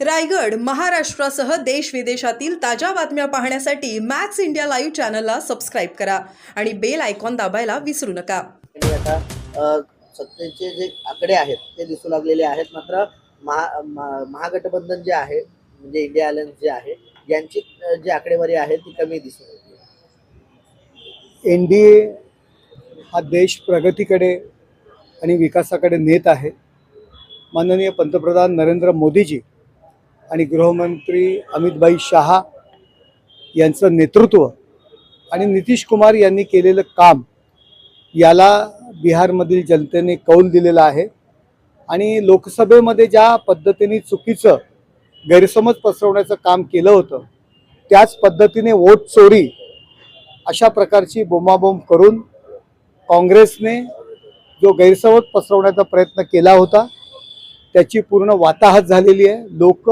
रायगड महाराष्ट्रासह देश विदेशातील ताज्या बातम्या पाहण्यासाठी मॅक्स इंडिया लाईव्ह चॅनलला सबस्क्राईब करा आणि बेल आयकॉन दाबायला विसरू नका. आणि आता अ, सत्तेचे जे आकडे आहेत ते दिसू लागलेले आहेत. मात्र महा महा- महागठबंधन जे आहे म्हणजे इंडिया अलायन्स जे आहे यांची अ, जी आकडेवारी आहे ती कमी दिसून येते एन डी ए हा देश प्रगतीकडे आणि विकासाकडे नेत आहे. माननीय पंतप्रधान नरेंद्र मोदीजी आणि गृहमंत्री अमितभाई शहा यांचं नेतृत्व आणि नितीश कुमार यांनी केलेलं काम याला बिहारमधील जनतेने कौल दिलेला आहे. आणि लोकसभेमध्ये ज्या पद्धतीने चुकीचं गैरसमज पसरवण्याचं काम केलं होतं त्याच पद्धतीने वोट चोरी अशा प्रकारची बोंबाबोंब करून काँग्रेसने जो गैरसमज पसरवण्याचा प्रयत्न केला होता त्याची पूर्ण वाताहत झालेली आहे. लोक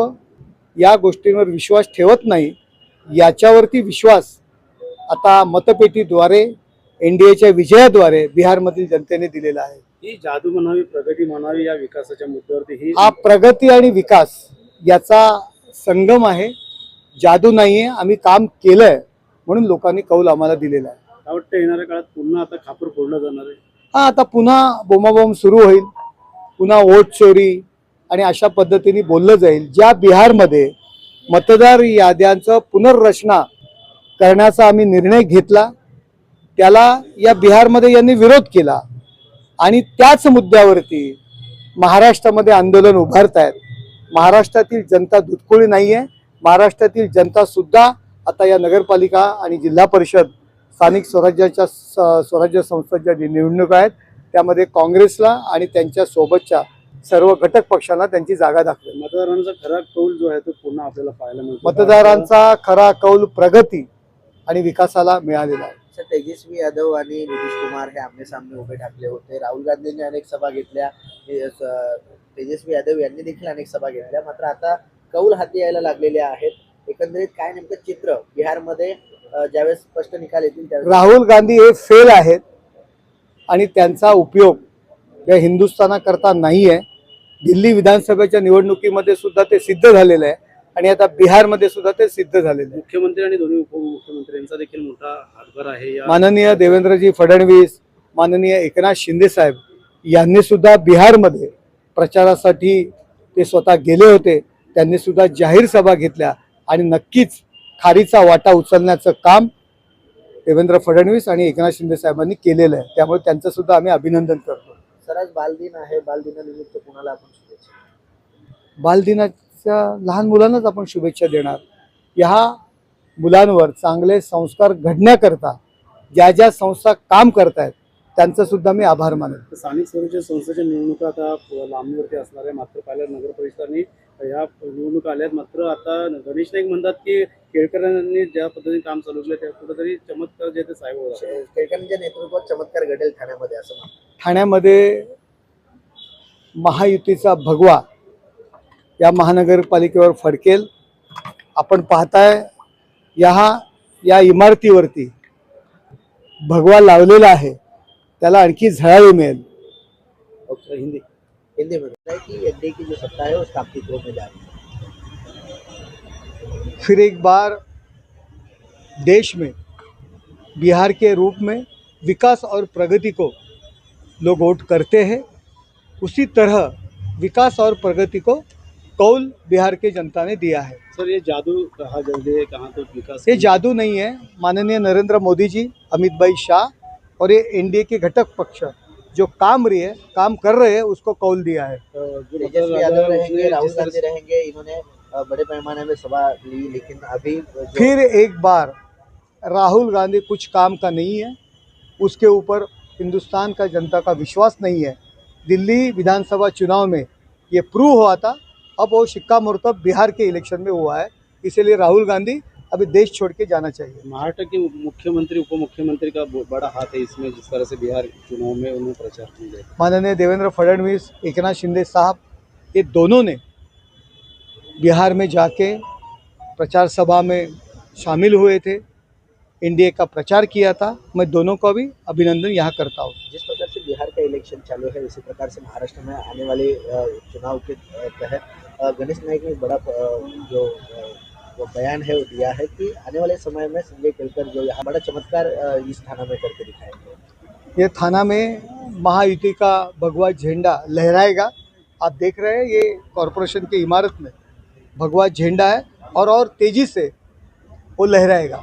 या गोष्टींवर विश्वास ठेवत नाही याच्यावरती विश्वास आता मतपेटीद्वारे एन डी एच्या विजयाद्वारे बिहारमधील जनतेने दिलेला आहे. ही जादू म्हणावी प्रगती म्हणावी या विकासाच्या मुद्द्यावरती ही हा प्रगती आणि विकास याचा संगम आहे. जादू नाही आहे आम्ही काम केलंय म्हणून लोकांनी कौल आम्हाला दिलेला आहे. काय वाटतं येणाऱ्या काळात पुन्हा आता खापर फोडलं जाणार आहे? हा आता पुन्हा बोंबाबोंब सुरू होईल. पुन्हा वोट चोरी आणि अशा पद्धतीने बोललं जाईल. ज्या बिहारमध्ये मतदार याद्यांचं पुनर्रचना करण्याचा आम्ही निर्णय घेतला त्याला या बिहारमध्ये यांनी विरोध केला आणि त्याच मुद्द्यावरती महाराष्ट्रामध्ये आंदोलन उभारत आहेत महाराष्ट्रातील जनता दुधकुळी नाही आहे महाराष्ट्रातील जनतासुद्धा आता या नगरपालिका आणि जिल्हा परिषद स्थानिक स्वराज्याच्या स- स्वराज्य संस्थांच्या जी निवडणुका आहेत त्यामध्ये काँग्रेसला आणि त्यांच्या सोबतच्या सर्व घटक पक्षांना त्यांची जागा दाखवेल. मतदारांचा खरा कौल जो आहे तो पुन्हा आपल्याला पाहायला मिळतो. मतदारांचा खरा कौल प्रगती आणि विकासाला मिळालेला आहे. सर तेजस्वी यादव आणि नितीश कुमार हे आमने सामने उभे ठाकले होते. राहुल गांधींनी अनेक सभा घेतल्या. तेजस्वी यादव यांनी देखील अनेक सभा घेतल्या. मात्र आता कौल हाती यायला लागलेले आहेत. एकंदरीत काय नेमकं चित्र बिहारमध्ये ज्यावेळेस स्पष्ट निकाल येतील त्यावेळेस? राहुल गांधी हे फेल आहेत आणि त्यांचा उपयोग या हिंदुस्थानाकरता नाही आहे दिल्ली विधानसभेच्या निवडणुकीमध्ये सुद्धा ते सिद्ध झालेलं आहे. आणि आता बिहारमध्ये सुद्धा ते सिद्ध झालेलं आहे. मुख्यमंत्री आणि दोन्ही उपमुख्यमंत्र्यांचा देखील मोठा हातभार आहे. माननीय देवेंद्रजी फडणवीस माननीय एकनाथ शिंदे साहेब यांनी सुद्धा बिहारमध्ये प्रचारासाठी ते स्वतः गेले होते. त्यांनी सुद्धा जाहीर सभा घेतल्या आणि नक्कीच खारीचा वाटा उचलण्याचं काम देवेंद्र फडणवीस आणि एकनाथ शिंदे साहेबांनी केलेलं आहे. त्यामुळे त्यांचं सुद्धा आम्ही अभिनंदन करतो. आज बालदिन आहे. बालदिनानिमित्त कुणाला आपण शुभेच्छा बालदिनाच्या लहान मुलांनाच आपण शुभेच्छा देणार. ह्या मुलांवर चांगले संस्कार घडण्याकरता ज्या ज्या संस्था काम करतायत त्यांचं सुद्धा मी आभार मानेन. स्थानिक स्वराज्य संस्थेच्या निवडणुका आता लांबणीवरती असणार आहे. मात्र पाहिल्या नगर परिषदांनी या निवडणुका आल्यात. मात्र आता गणेश नाईक म्हणतात की केळकरांनी ज्या पद्धतीने काम चालू केलं त्या कुठेतरी चमत्कार जे ते साहेब. टिळकांच्या नेतृत्वात चमत्कार घडेल ठाण्यामध्ये असं ठाण्यामध्ये महायुतीचा भगवा या महानगरपालिकेवर फडकेल. आपण पाहताय या या इमारतीवरती भगवा लावलेला आहे. त्याला आणखी झळाळी मिळेल. ओके हिंदी. हिंदी में है कि एनडीए की जो सत्ता है वो दो में जा रही है। फिर एक बार देश में बिहार के रूप में विकास और प्रगति को लोग वोट करते हैं उसी तरह विकास और प्रगति को कौल बिहार के जनता ने दिया है। सर ये जादू कहा जल्दी है कहाँ तो विकास ये जादू नहीं है। माननीय नरेंद्र मोदी जी अमित भाई शाह और ये एनडीए के घटक पक्ष जो काम रही है काम कर रहे हैं उसको कौल दिया है। तेजस्वी मतलब यादव रहेंगे राहुल गांधी रहेंगे इन्होंने बड़े पैमाने में सभा ली लेकिन अभी फिर एक बार राहुल गांधी कुछ काम का नहीं है उसके ऊपर हिंदुस्तान का जनता का विश्वास नहीं है। दिल्ली विधानसभा चुनाव में ये प्रूव हुआ था अब वो सिक्का मुर्तब बिहार के इलेक्शन में हुआ है इसीलिए राहुल गांधी अभी देश छोड़ के जाना चाहिए। महाराष्ट्र के मुख्यमंत्री उप मुख्यमंत्री का बड़ा हाथ है इसमें जिस तरह से बिहार चुनाव में उन्होंने प्रचार किया माननीय देवेंद्र फडणवीस एकनाथ शिंदे साहब ये दोनों ने बिहार में जाके प्रचार सभा में शामिल हुए थे। एनडीए का प्रचार किया था। मैं दोनों का भी अभिनंदन यहाँ करता हूँ। जिस प्रकार से बिहार का इलेक्शन चालू है उसी प्रकार से महाराष्ट्र में आने वाले चुनाव के तहत गणेश नायक ने बड़ा अ, वो बयान है, वो दिया है कि आने वाले समय में संजय केलकर जो यहाँ बड़ा चमत्कार इस थाना में करके दिखाएँगे। ये थाना में महायुति का भगवा झंडा लहराएगा। आप देख रहे हैं ये कॉरपोरेशन की इमारत में भगवा झंडा है और और तेज़ी से वो लहराएगा।